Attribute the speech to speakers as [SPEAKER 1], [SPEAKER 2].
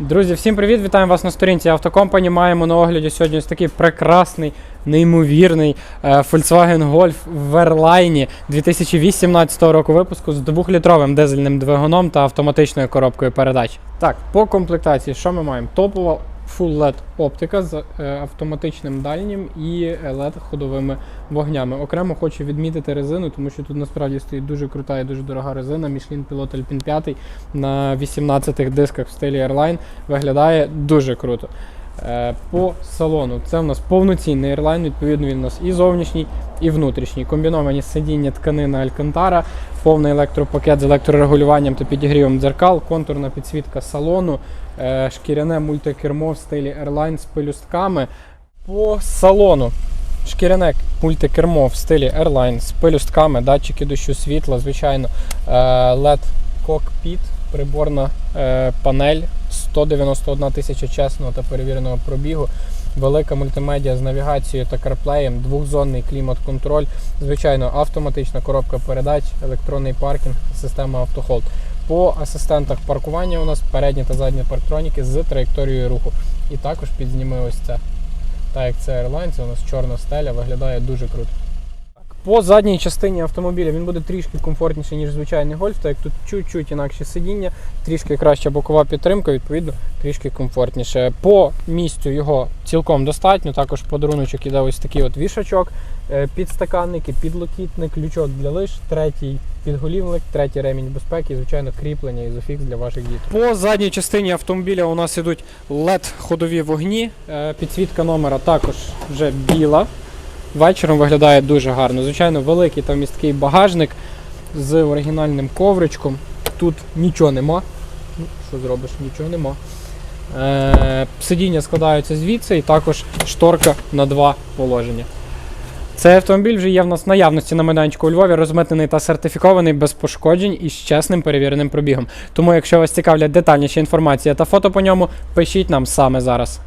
[SPEAKER 1] Друзі, всім привіт! Вітаємо вас на сторінці Автокомпані. Маємо на огляді сьогодні ось такий прекрасний, неймовірний е, Volkswagen Golf в Верлайні 2018 року випуску з 2-літровим дизельним двигуном та автоматичною коробкою передач. Так, по комплектації, що ми маємо? Топова Full LED оптика з е, автоматичним дальнім і LED ходовими вогнями. Окремо хочу відмітити резину, тому що тут насправді стоїть дуже крута і дуже дорога резина. Michelin Pilot Alpine 5 на 18 дисках в стилі Airline виглядає дуже круто. Е, По салону це в нас повноцінний Airline, відповідно він у нас і зовнішній, і внутрішній. Комбіновані сидіння тканина Alcantara, повний електропакет з електрорегулюванням та підігрівом дзеркал, контурна підсвітка салону, е, шкіряне мультикермо в стилі Airline з пелюстками. По салону шкіряне мультикермо в стилі Airline з пелюстками, датчики дощу світла, звичайно, е, LED кокпіт, приборна панель, 191 тисяча чесного та перевіреного пробігу. Велика мультимедіа з навігацією та карплеєм, двохзонний клімат-контроль, звичайно, автоматична коробка передач, електронний паркінг, система автохолд. По асистентах паркування у нас передні та задні парктроніки з траєкторією руху. І також підзніми ось це. Так як це Airline, це у нас чорна стеля, виглядає дуже круто. По задній частині автомобіля він буде трішки комфортніший, ніж звичайний гольф, так як тут чуть-чуть інакше сидіння, трішки краща бокова підтримка, відповідно, трішки комфортніше. По місцю його цілком достатньо. Також подаруночок іде ось такий от вішачок, е, підстаканники, підлокітник, лючок для лиш, третій підголівник, третій ремінь безпеки і, звичайно, кріплення ізофікс для ваших дітей. По задній частині автомобіля у нас ідуть LED ходові вогні. Е, Підсвітка номера також вже біла. Вечором виглядає дуже гарно. Звичайно, великий та місткий багажник з оригінальним ковричком. Тут нічого нема. Ну, Що зробиш? Нічого нема. Е, сидіння складаються звідси і також шторка на два положення. Цей автомобіль вже є в нас наявності на майданчику у Львові, розмитнений та сертифікований без пошкоджень і з чесним перевіреним пробігом. Тому, якщо вас цікавлять детальніша інформація та фото по ньому, пишіть нам саме зараз.